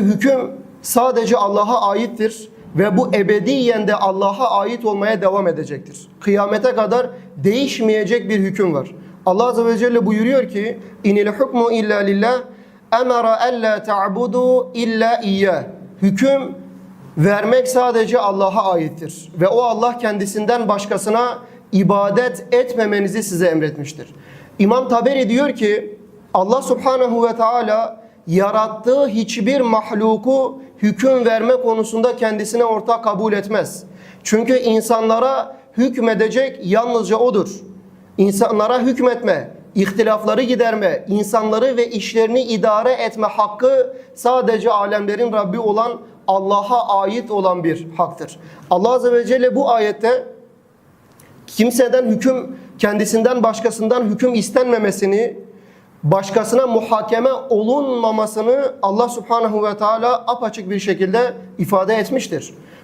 Hüküm sadece Allah'a aittir ve bu ebediyen de Allah'a ait olmaya devam edecektir. Kıyamete kadar değişmeyecek bir hüküm var. Allah Azze ve Celle buyuruyor ki inil hukmu illa lillah emara alla ta'budu illa iyyah. Hüküm vermek sadece Allah'a aittir ve o Allah kendisinden başkasına ibadet etmemenizi size emretmiştir. İmam Taberi diyor ki Allah Subhanahu ve Teala yarattığı hiçbir mahluku hüküm verme konusunda kendisine ortak kabul etmez. Çünkü insanlara hükmedecek yalnızca odur. İnsanlara hükmetme, ihtilafları giderme, insanları ve işlerini idare etme hakkı sadece alemlerin Rabbi olan Allah'a ait olan bir haktır. Allah Azze ve Celle bu ayette kimseden hüküm kendisinden başkasından hüküm istenmemesini başkasına muhakeme olunmamasını Allah Subhanahu ve Teala apaçık bir şekilde ifade etmiştir.